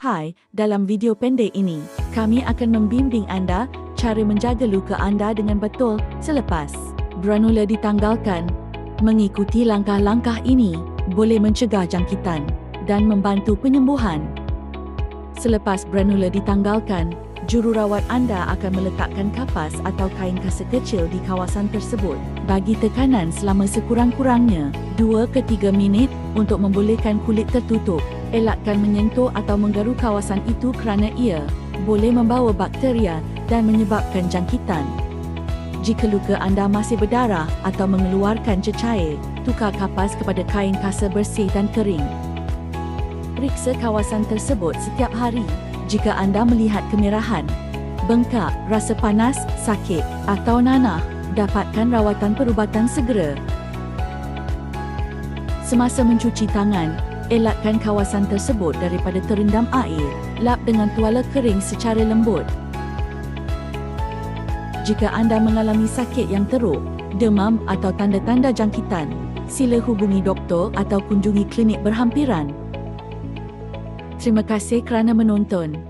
Hai, dalam video pendek ini, kami akan membimbing anda cara menjaga luka anda dengan betul selepas granula ditanggalkan. Mengikuti langkah-langkah ini boleh mencegah jangkitan dan membantu penyembuhan. Selepas granula ditanggalkan, jururawat anda akan meletakkan kapas atau kain kasa kecil di kawasan tersebut. Bagi tekanan selama sekurang-kurangnya 2 ke 3 minit untuk membolehkan kulit tertutup. Elakkan menyentuh atau menggaru kawasan itu kerana ia boleh membawa bakteria dan menyebabkan jangkitan. Jika luka anda masih berdarah atau mengeluarkan cecair, tukar kapas kepada kain kasa bersih dan kering. Periksa kawasan tersebut setiap hari. Jika anda melihat kemerahan, bengkak, rasa panas, sakit atau nanah, dapatkan rawatan perubatan segera. Semasa mencuci tangan, elakkan kawasan tersebut daripada terendam air. Lap dengan tuala kering secara lembut. Jika anda mengalami sakit yang teruk, demam atau tanda-tanda jangkitan, sila hubungi doktor atau kunjungi klinik berhampiran. Terima kasih kerana menonton.